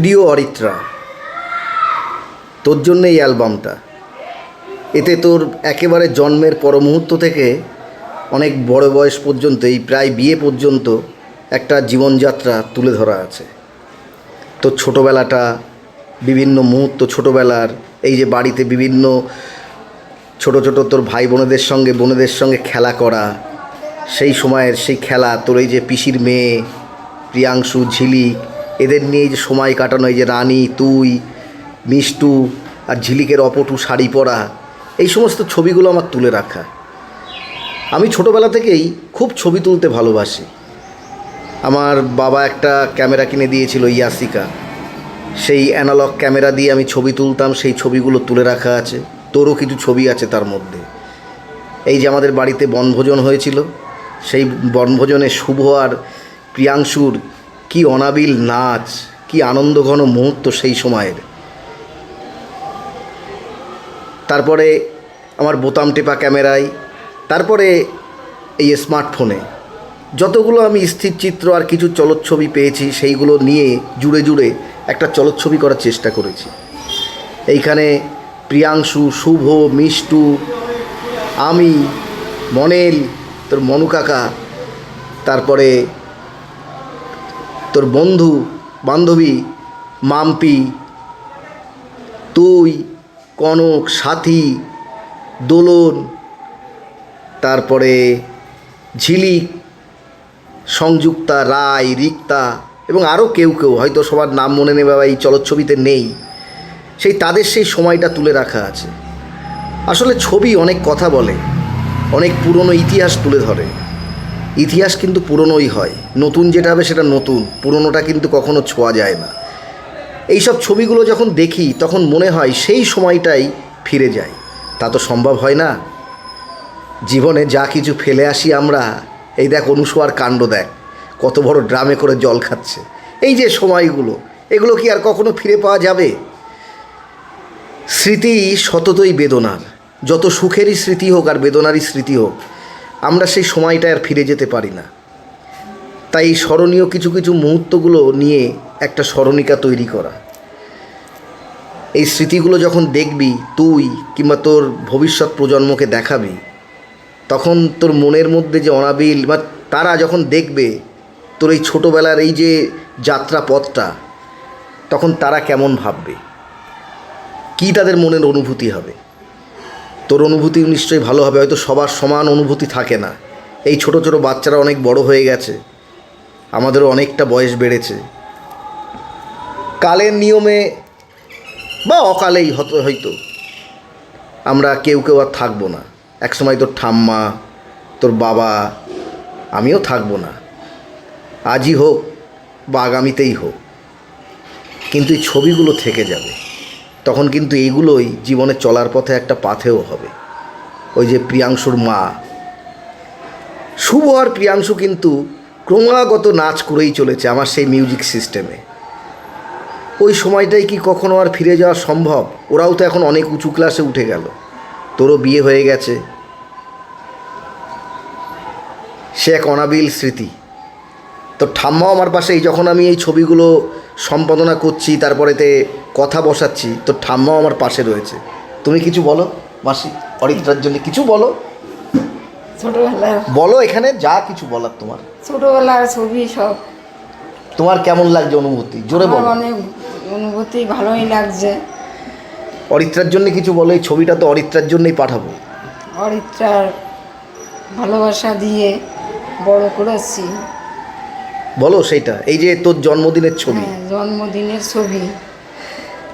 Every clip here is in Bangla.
প্রিয় অরিত্রা, তোর জন্য এই অ্যালবামটা। এতে তোর একেবারে জন্মের পর মুহূর্ত থেকে অনেক বড় বয়স পর্যন্ত, এই প্রায় বিয়ে পর্যন্ত একটা জীবনযাত্রা তুলে ধরা আছে। তোর ছোটোবেলাটা, বিভিন্ন মুহূর্ত ছোটোবেলার, এই যে বাড়িতে বিভিন্ন ছোট ছোট তোর ভাই বোনেদের সঙ্গে বোনেদের সঙ্গে খেলা করা, সেই সময়ের সেই খেলা, তোর এই যে পিসির মেয়ে, প্রিয়াংশু, ঝিলিক এদের নিয়ে যে সময় কাটানো, এই যে রানী, তুই, মিষ্টু আর ঝিলিকের অপটু শাড়ি পরা, এই সমস্ত ছবিগুলো আমার তুলে রাখা। আমি ছোটোবেলা থেকেই খুব ছবি তুলতে ভালোবাসি। আমার বাবা একটা ক্যামেরা কিনে দিয়েছিল ইয়াসিকা। সেই অ্যানালগ ক্যামেরা দিয়ে আমি ছবি তুলতাম, সেই ছবিগুলো তুলে রাখা আছে। তোরও কিছু ছবি আছে তার মধ্যে। এই যে আমাদের বাড়িতে বনভোজন হয়েছিল, সেই বনভোজনে শুভ আর প্রিয়াংশুর কি অনাবিল নাচ, কি আনন্দঘন মুহূর্ত সেই সময়ের। তারপরে আমার বোতাম টেপা ক্যামেরায়, তারপরে এই স্মার্টফোনে। যতগুলো আমি স্থির চিত্র আর কিছু চলচ্ছবি পেয়েছি, সেইগুলো নিয়ে জুড়ে জুড়ে একটা চলচ্ছবি করার চেষ্টা করেছি। এইখানে প্রিয়াংশু, শুভ, মিষ্টু, আমি, মনেল, তোর মনু কাকা, তারপরে তোর বন্ধু, বান্ধবী, মাম্পি, তুই, কনক, সাথী, দোলন, তারপরে ঝিলিক সংযুক্তা রায় রিক্তা এবং আরও কেউ কেউ, হয়তো সবার নাম মনে নেবে বা এই চলচ্ছবিতে নেই। সেই তাদের সেই সময়টা তুলে রাখা আছে। আসলে ছবি অনেক কথা বলে, অনেক পুরনো ইতিহাস তুলে ধরে। ইতিহাস কিন্তু পুরনোই হয়। নতুন যেটা হবে সেটা নতুন। পুরনোটা কিন্তু কখনো ছোঁয়া যায় না। এইসব ছবিগুলো যখন দেখি, তখন মনে হয় সেই সময়টাই ফিরে যাই তা তো সম্ভব হয় না। জীবনে যা কিছু ফেলে আসি আমরা, এই দেখ অনুসোয়ার কাণ্ড দেখ, কত বড় ড্রামে করে জল খাচ্ছে। এই যে সময়গুলো, এগুলো কি আর কখনো ফিরে পাওয়া যাবে? স্মৃতি সততই বেদনার। যত সুখেরই স্মৃতি হোক আর বেদনারই স্মৃতি হোক আমরা সেই সময়টা আর ফিরে যেতে পারি না। তাই স্মরণীয় কিছু কিছু মুহূর্তগুলো নিয়ে একটা স্মরণিকা তৈরি করা। এই স্মৃতিগুলো যখন দেখবি, তুই কিংবা তোর ভবিষ্যৎ প্রজন্মকে দেখাবি, তখন তোর মনের মধ্যে যে অনাবিল বা তারা যখন দেখবে তোর এই ছোটোবেলার এই যে যাত্রা পথটা, তখন তারা কেমন ভাববে? কী তাদের মনের অনুভূতি হবে? তোর অনুভূতি নিশ্চয়ই ভালো হবে, হয়তো সবার সমান অনুভূতি থাকে না। এই ছোট ছোট বাচ্চারা অনেক বড় হয়ে গেছে। আমাদেরও অনেকটা বয়স বেড়েছে। কালের নিয়মে বা অকালেই হতো, হয়তো। আমরা কেউ কেউ আর থাকব না। একসময় তোর ঠাম্মা, তোর বাবা, আমিও থাকব না। আজই হোক বা আগামীতেই হোক, কিন্তু এই ছবিগুলো থেকে যাবে। তখন কিন্তু এইগুলোই জীবনে চলার পথে একটা পাথেও হবে। ওই যে প্রিয়াংশুর মা। শুভ আর প্রিয়াংশু কিন্তু ক্রমাগত নাচ করেই চলেছে আমার সেই মিউজিক সিস্টেমে। ওই সময়টাই কি কখনো আর ফিরে যাওয়া সম্ভব? ওরাও তো এখন অনেক উঁচু ক্লাসে উঠে গেল। তোরও বিয়ে হয়ে গেছে। সে এক অনাবিল স্মৃতি। তো ঠাম্মাও আমার পাশে এই যখন আমি এই ছবিগুলো সম্পাদনা করছি, তারপরেতে কথা বসাচ্ছি তো ঠাম্মাও আমার পাশে রয়েছে। তুমি কিছু বলো মাসি অরিত্রার জন্য কিছু বলো? ছোটবেলার বলো এখানে যা কিছু বলার তোমার। ছোটবেলার ছবি সব। তোমার কেমন লাগছে অনুভূতি? জোরে বলো। অনেক অনুভূতি ভালোই লাগছে। অরিত্রার জন্য কিছু বলো এই ছবিটা তো অরিত্রার জন্যই পাঠাবো। অরিত্রার ভালোবাসা দিয়ে বড় করেছি। বলো সেইটা এই যে তোর জন্মদিনের ছবি। হ্যাঁ জন্মদিনের ছবি।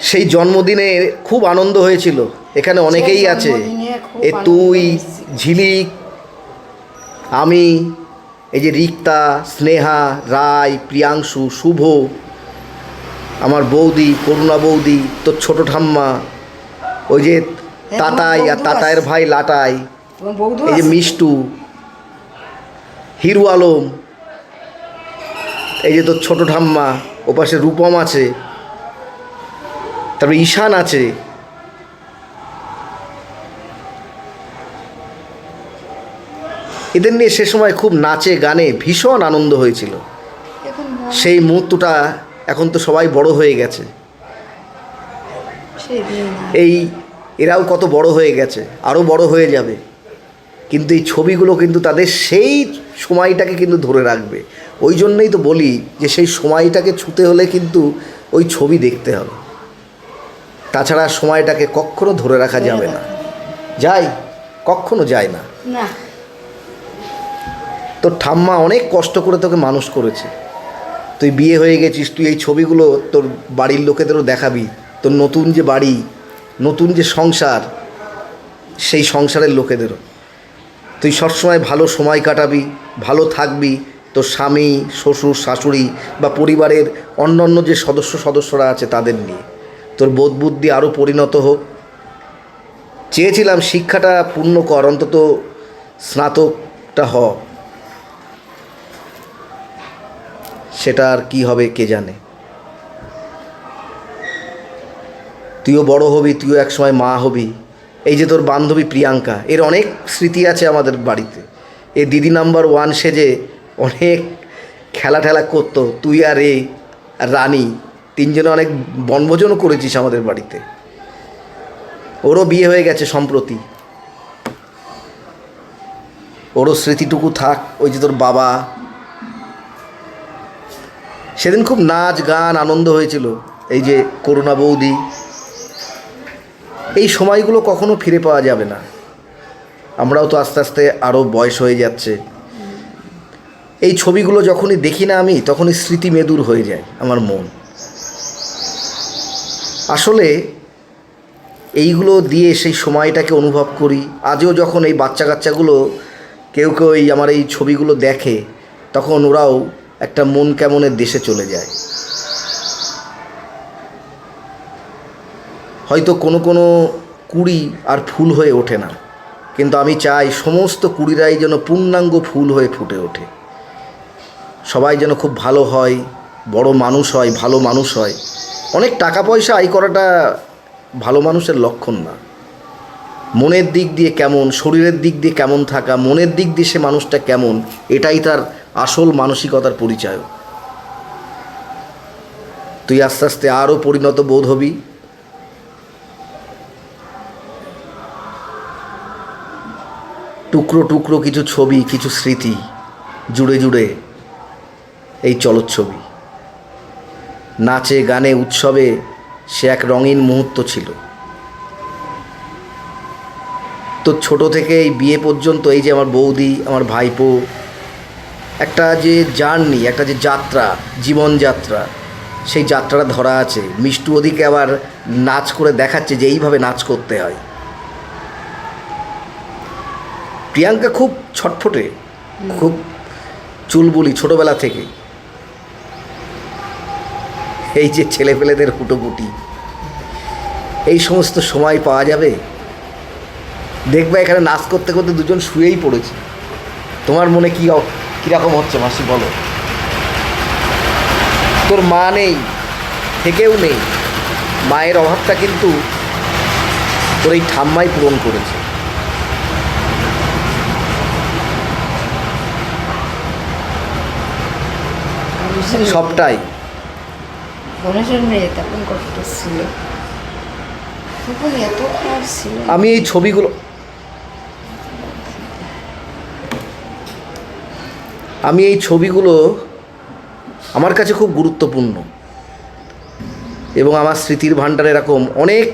সেই জন্মদিনে খুব আনন্দ হয়েছিল। এখানে অনেকেই আছে। এ তুই ঝিলিক আমি এই যে রিক্তা স্নেহা রায় প্রিয়াংশু শুভ আমার বৌদি করুণা বৌদি তোর ছোট ঠাম্মা ওই যে তাতাই আর তাতায়ের ভাই লাটাই এই যে মিষ্টু হিরু আলম এই যে তোর ছোট ঠাম্মা ওপাশে রূপম আছে। তারপরে ঈশান আছে। এদের নিয়ে সে সময় খুব নাচে গানে ভীষণ আনন্দ হয়েছিল। সেই মুহূর্তটা এখন তো সবাই বড় হয়ে গেছে। এই এরাও কত বড় হয়ে গেছে আরও বড় হয়ে যাবে। কিন্তু এই ছবিগুলো কিন্তু তাদের সেই সময়টাকে কিন্তু ধরে রাখবে। ওই জন্যই তো বলি যে সেই সময়টাকে ছুতে হলে কিন্তু ওই ছবি দেখতে হবে। তাছাড়া সময়টাকে কখনো ধরে রাখা যাবে না। যাই কখনো যায় না। তোর ঠাম্মা অনেক কষ্ট করে তোকে মানুষ করেছে। তুই বিয়ে হয়ে গেছিস তুই এই ছবিগুলো তোর বাড়ির লোকেদেরও দেখাবি। তোর নতুন যে বাড়ি নতুন যে সংসার সেই সংসারের লোকেদেরও। তুই সবসময় ভালো সময় কাটাবি ভালো থাকবি। তোর স্বামী শ্বশুর শাশুড়ি বা পরিবারের অন্যান্য যে সদস্য সদস্যরা আছে তাদের নিয়ে। তোর বোধ বুদ্ধি আরও পরিণত হোক। চেয়েছিলাম শিক্ষাটা পূর্ণ কর, অন্তত স্নাতকটা হ। সেটা আর কি হবে কে জানে। তুইও বড় হবি, তুইও একসময় মা হবি। এই যে তোর বান্ধবী প্রিয়াঙ্কা, এর অনেক স্মৃতি আছে আমাদের বাড়িতে। এ দিদি নাম্বার ওয়ান সেজে অনেক খেলা ঠেলা করতো, তুই আর এ রানী। তিনজনে অনেক বনভোজনও করেছিস আমাদের বাড়িতে। ওরও বিয়ে হয়ে গেছে সম্প্রতি। ওরও স্মৃতিটুকু থাক, ওই যে তোর বাবা। সেদিন খুব নাচ, গান, আনন্দ হয়েছিল, এই যে করুণা বৌদি। এই সময়গুলো কখনো ফিরে পাওয়া যাবে না। আমরাও তো আস্তে আস্তে আরও বয়স হয়ে যাচ্ছে। এই ছবিগুলো যখনই দেখি না আমি, তখনই স্মৃতি মেদুর হয়ে যায় আমার মন। আসলে এইগুলো দিয়ে সেই সময়টাকে অনুভব করি। আজও যখন এই বাচ্চা কাচ্চাগুলো কেউ কেউ এই আমার এই ছবিগুলো দেখে, তখন ওরাও একটা মন কেমনের দেশে চলে যায়। হয়তো কোনো কোনো কুড়ি আর ফুল হয়ে ওঠে না, কিন্তু আমি চাই সমস্ত কুড়িরাই যেন পূর্ণাঙ্গ ফুল হয়ে ফুটে ওঠে। সবাই যেন খুব ভালো হয়, বড় মানুষ হয়, ভালো মানুষ হয়। অনেক টাকা পয়সা আয় করাটা ভালো মানুষের লক্ষণ না। মনের দিক দিয়ে কেমন, শরীরের দিক দিয়ে কেমন থাকা, মনের দিক দিয়ে সে মানুষটা কেমন, এটাই তার আসল মানসিকতার পরিচয়। তুই আস্তে আস্তে আরও পরিণত বোধ হবি। টুকরো টুকরো কিছু ছবি, কিছু স্মৃতি, জুড়ে জুড়ে এই চলচ্ছবি। নাচে, গানে, উৎসবে সে এক রঙিন মুহূর্ত ছিল। তো ছোট থেকে এই বিয়ে পর্যন্ত এই যে আমার বৌদি, আমার ভাইপো, একটা যে জার্নি, একটা যে যাত্রা, জীবনযাত্রা, সেই যাত্রাটা ধরা আছে। মিষ্টু ওদিকে আবার নাচ করে দেখাচ্ছে যে এইভাবে নাচ করতে হয়। প্রিয়াঙ্কা খুব ছটফটে, খুব চুলবুলি ছোটবেলা থেকে। এই যে ছেলেপেলেদের হুটোপুটি এই সমস্ত সময় পাওয়া যাবে? দেখবে এখানে নাচ করতে করতে দুজন শুয়েই পড়েছে। তোমার মনে কী কীরকম হচ্ছে মাসি, বলো? তোর মা নেই, থেকেও নেই। মায়ের অভাবটা কিন্তু তোর এই ঠাম্মাই পূরণ করেছে। সবটাই। আমি এই ছবিগুলো আমি এই ছবিগুলো আমার কাছে খুব গুরুত্বপূর্ণ। এবং আমার স্মৃতির ভাণ্ডার এরকম অনেক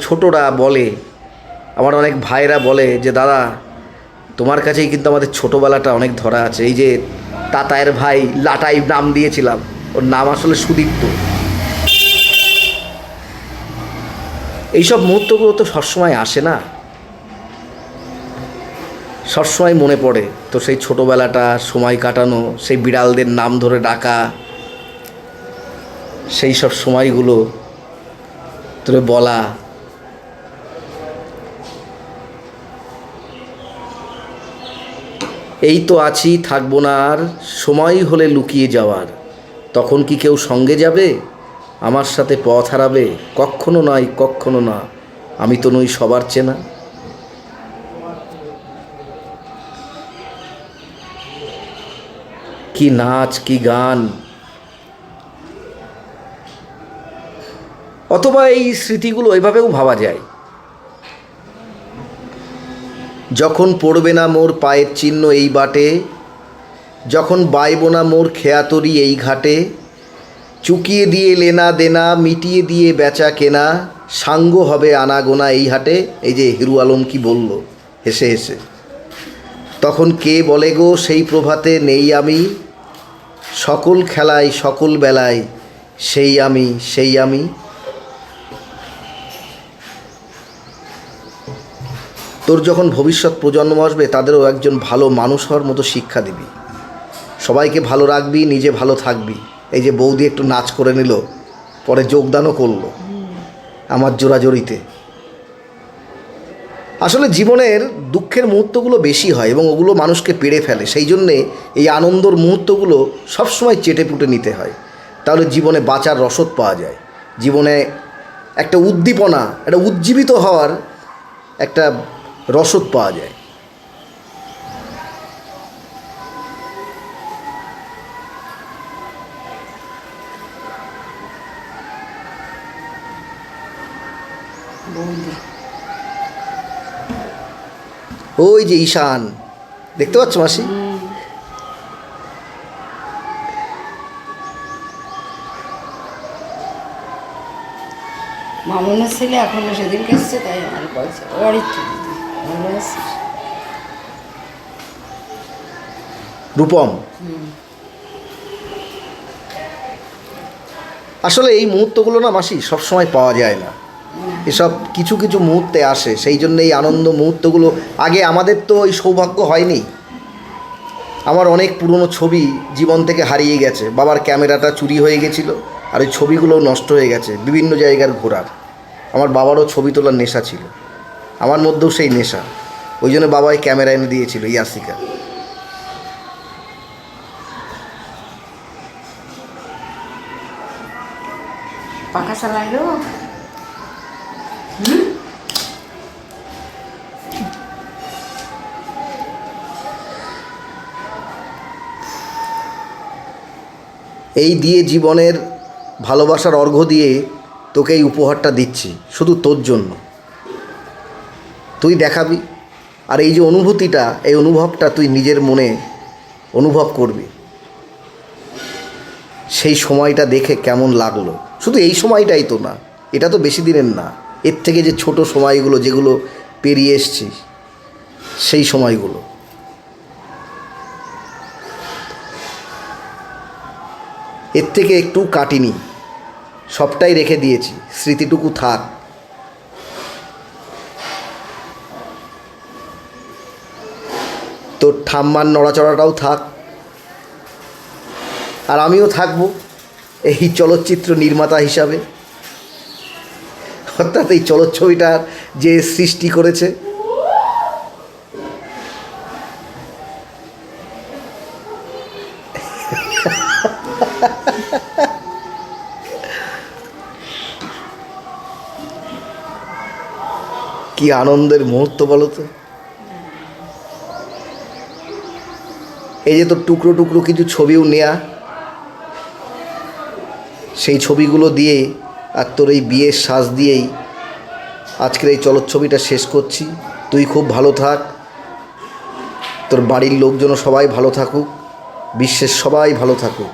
ছোটরা বলে, আমার অনেক ভাইরা বলে যে, দাদা, তোমার কাছেই কিন্তু আমাদের ছোটোবেলাটা অনেক ধরা আছে। এই যে তাতায়ের ভাই লাটাই নাম দিয়েছিলাম, ওর নাম আসলে সুদীপ্ত। এইসব মুহূর্তগুলো তো সবসময় আসে না। সবসময় মনে পড়ে তো সেই ছোটোবেলাটা, সময় কাটানো, সেই বিড়ালদের নাম ধরে ডাকা, সেই সব সময়গুলো তোরে বলা। এই তো আছি, থাকব না আর সময় হলে লুকিয়ে যাওয়ার। তখন কি কেউ সঙ্গে যাবে? আমার সাথে পথ হারাবে কখনো নয় কখনো না। আমি তো নই সবার চেনা। কি নাচ, কি গান। অথবা এই স্মৃতিগুলো এভাবেও ভাবা যায়। যখন পড়বে না মোর পায়ের চিহ্ন এই বাটে, যখন বাইব না মোর খেয়াতরি এই ঘাটে চুকিয়ে দিয়ে লেনা দেনা, মিটিয়ে দিয়ে বেচা কেনা, সাঙ্গ হবে আনাগোনা এই হাটে। এই যে হিরু আলম কি বলল? হেসে হেসে। তখন কে বলে গো, সেই প্রভাতে নেই আমি। সকল খেলায়, সকল বেলায় সেই আমি সেই আমি। তোর যখন ভবিষ্যৎ প্রজন্ম আসবে, তাদেরও একজন ভালো মানুষ হওয়ার মতো শিক্ষা দিবি। সবাইকে ভালো রাখবি, নিজে ভালো থাকবি। এই যে বৌদি একটু নাচ করে নিল, পরে যোগদানও করল আমার জোড়াজড়িতে। আসলে জীবনের দুঃখের মুহূর্তগুলো বেশি হয় এবং ওগুলো মানুষকে পেড়ে ফেলে, সেই জন্যে এই আনন্দর মুহূর্তগুলো সবসময় চেটে পুটে নিতে হয়। তাহলে জীবনে বাঁচার রসদ পাওয়া যায়। জীবনে একটা উদ্দীপনা, একটা উজ্জীবিত হওয়ার একটা রসদ পাওয়া যায় বৌদি ওই যে ঈশান। দেখতে পাচ্ছ মাসি? মামুনের ছেলে এখনও এসছে তাই আমার বলছে ও বাড়ির তো ভালো আছিস রূপম আসলে এই মুহূর্তগুলো না মাসি সবসময় পাওয়া যায় না। এসব কিছু কিছু মুহূর্তে আসে, সেই জন্য এই আনন্দ মুহূর্তগুলো। আগে আমাদের তো এই সৌভাগ্য হয়নি। আমার অনেক পুরনো ছবি জীবন থেকে হারিয়ে গেছে। বাবার ক্যামেরাটা চুরি হয়ে গেছিল আর ওই ছবিগুলো নষ্ট হয়ে গেছে বিভিন্ন জায়গার ঘোরার। আমার বাবারও ছবি তোলার নেশা ছিল। আমার মধ্যেও সেই নেশা। ওই জন্য বাবাই ক্যামেরা এনে দিয়েছিল ইয়াসিকা পাখা চালাইলো এই দিয়ে জীবনের ভালোবাসার অর্ঘ্য দিয়ে তোকে এই উপহারটা দিচ্ছি, শুধু তোর জন্য। তুই দেখাবি, আর এই যে অনুভূতিটা, এই অনুভবটা তুই নিজের মনে অনুভব করবি। সেই সময়টা দেখে কেমন লাগল। শুধু এই সময়টাই তো না, এটা তো বেশি দিনের না। এর থেকে যে ছোট সময়গুলো যেগুলো পেরিয়ে এসছিস সেই সময়গুলো। এর থেকে একটু কাটিনি। সবটাই রেখে দিয়েছি। স্মৃতিটুকু থাক। তোর ঠাম্মার নড়াচড়াটাও থাক। আর আমিও থাকব এই চলচ্চিত্র নির্মাতা হিসাবে। অর্থাৎ এই চলচ্ছবিটার যে সৃষ্টি করেছে কি আনন্দের মুহূর্ত বলো তো? এই যে তোর টুকরো টুকরো কিছু ছবিও নেয়া, সেই ছবিগুলো দিয়ে আর তোর এই বিয়ের সাজ দিয়েই আজকের এই চলচ্ছবিটা শেষ করছি। তুই খুব ভালো থাক। তোর বাড়ির লোকজনও সবাই ভালো থাকুক। বিশ্বের সবাই ভালো থাকুক।